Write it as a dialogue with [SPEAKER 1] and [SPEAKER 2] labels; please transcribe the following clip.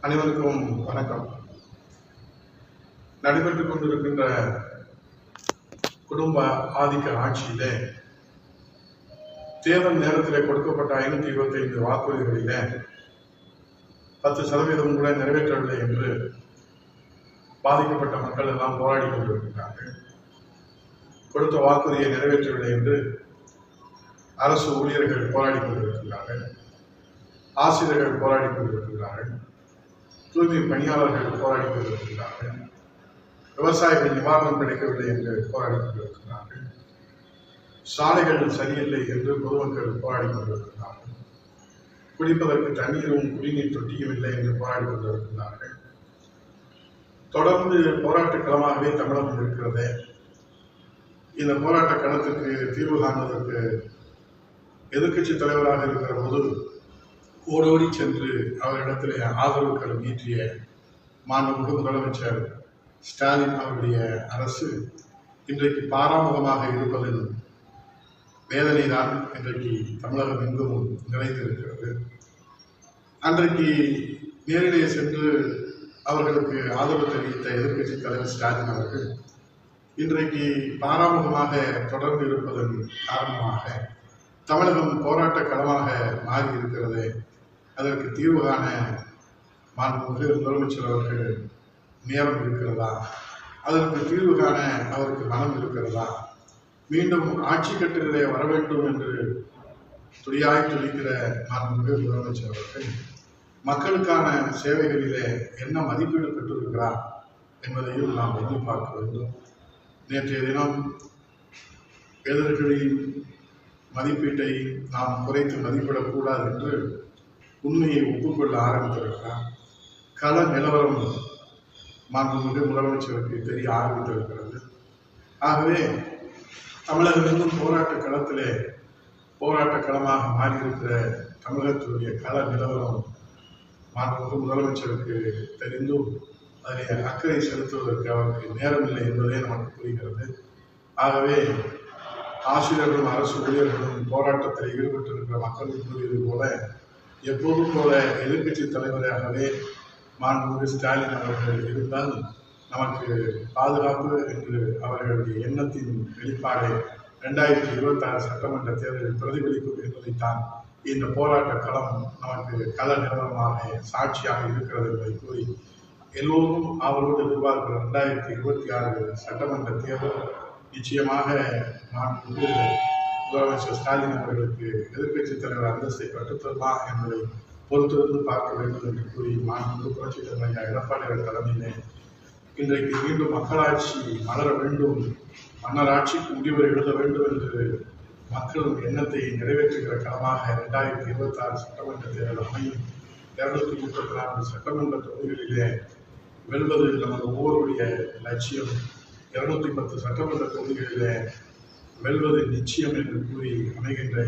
[SPEAKER 1] அனைவருக்கும் வணக்கம். நடைபெற்றுக் கொண்டிருக்கின்ற குடும்ப ஆதிக்க ஆட்சியிலே தேர்தல் நேரத்தில் கொடுக்கப்பட்ட ஐநூத்தி இருபத்தி ஐந்து வாக்குறுதிகளிலே பத்து சதவீதம் கூட நிறைவேற்றவில்லை என்று பாதிக்கப்பட்ட மக்கள் எல்லாம் போராடி கொண்டிருக்கிறார்கள். கொடுத்த வாக்குறுதியை நிறைவேற்றவில்லை என்று அரசு ஊழியர்கள் போராடி கொண்டிருக்கிறார்கள். ஆசிரியர்கள் போராடி கொண்டிருக்கிறார்கள். தூய்மை பணியாளர்கள் போராடி கொண்டிருக்கிறார்கள். விவசாயிகள் நிவாரணம் கிடைக்கவில்லை என்று போராடி கொண்டிருக்கிறார்கள். சாலைகள் சரியில்லை என்று பொதுமக்கள் போராடி கொண்டிருக்கிறார்கள். குடிப்பதற்கு தண்ணீரும் குடிநீர் தொட்டியும் இல்லை என்று போராடி கொண்டிருக்கிறார்கள். தொடர்ந்து போராட்ட களமாகவே தமிழகம் இருக்கிறது. இந்த போராட்ட களத்துக்கு தீர்வு காண்பதற்கு எதிர்க்கட்சி தலைவராக இருக்கிற போது ஓடோடி சென்று அவரிடத்தில் ஆதரவுகள் கரம் நீட்டிய மாண்புமிகு முதலமைச்சர் ஸ்டாலின் அவருடைய அரசு இன்றைக்கு பாராமுகமாக இருப்பதில் வேதனை தான் இன்றைக்கு தமிழகம் எங்கும் நிறைந்திருக்கிறது அன்றைக்கு நேரிலே சென்று அவர்களுக்கு ஆதரவு தெரிவித்த எதிர்க்கட்சி தலைவர் ஸ்டாலின் அவர்கள் இன்றைக்கு பாராமுகமாக தொடர்ந்து இருப்பதன் காரணமாக தமிழகம் போராட்ட களமாக மாறி இருக்கிறது அதற்கு தீர்வு காண மாண்புமிகு முதலமைச்சர் அவர்கள் நேரம் இருக்கிறதா? அதற்கு தீர்வு காண அவருக்கு மனம் இருக்கிறதா? மீண்டும் ஆட்சி கட்டிலே வர வேண்டும் என்று துடியாய் துடிக்கிற மாண்புமிகு முதலமைச்சர் அவர்கள் மக்களுக்கான சேவைகளிலே என்ன மதிப்பீடு பெற்றிருக்கிறார் என்பதையும் நாம் எண்ணி பார்க்க வேண்டும். நேற்றைய தினம் எதிர்களின் மதிப்பீட்டை நாம் குறைத்து மதிப்பிடக்கூடாது என்று உண்மையை ஒப்புக்கொள்ள ஆரம்பித்திருக்கிறார். கள நிலவரம் மாண்புமிகு முதலமைச்சருக்கு தெரிய ஆரம்பித்திருக்கிறது. ஆகவே தமிழகம் போராட்ட களத்திலே போராட்ட களமாக மாறியிருக்கிற தமிழகத்தினுடைய கள நிலவரம் மாண்புமிகு முதலமைச்சருக்கு தெரிந்தும் அதில் அக்கறை செலுத்துவதற்கு அவருக்கு நேரமில்லை என்பதே நமக்கு புரிகிறது. ஆகவே ஆசிரியர்களும் அரசு ஊழியர்களும் போராட்டத்தில் ஈடுபட்டிருக்கிற மக்கள் கூறியது போல எப்போதும் போல எதிர்க்கட்சி தலைவராகவே மாண்புமிகு ஸ்டாலின் அவர்கள் இருந்தால் நமக்கு பாதுகாப்பு என்று அவர்களுடைய எண்ணத்தின் வெளிப்பாடு ரெண்டாயிரத்தி இருபத்தி ஆறு சட்டமன்ற தேர்தலில் பிரதிபலிக்கும் என்பதைத்தான் இந்த போராட்ட களம் நமக்கு கள நிலவரமாக சாட்சியாக இருக்கிறது என்பதை கூறி எல்லோரும் அவரோடு எதிர்பார்க்கிற ரெண்டாயிரத்தி இருபத்தி ஆறு சட்டமன்ற தேர்தல் நிச்சயமாக நான் வந்து முதலமைச்சர் ஸ்டாலின் அவர்களுக்கு எதிர்க்கட்சி தலைவர் அந்தஸ்தை பெற்றுத்தருமா என்பதை பொறுத்திருந்து பார்க்க வேண்டும் என்று கூறி மாண்பு புரட்சித் தலைவர் ஐயா அவர்கள் தலைமையிலே இன்றைக்கு மீண்டும் மக்களாட்சி மலர வேண்டும் மன்னராட்சிக்கு முடிவு எழுத வேண்டும் என்று மக்களின் எண்ணத்தை நிறைவேற்றுகிற களமாக இரண்டாயிரத்தி இருபத்தி ஆறு சட்டமன்ற தேர்தல் அமையும். இருநூத்தி முப்பத்தி நான்கு சட்டமன்ற தொகுதிகளிலே வெல்வது நமது ஒவ்வொருடைய லட்சியம். இருநூத்தி பத்து சட்டமன்ற தொகுதிகளிலே வெல்வது நிச்சயம் என்று கூறி அமைகின்ற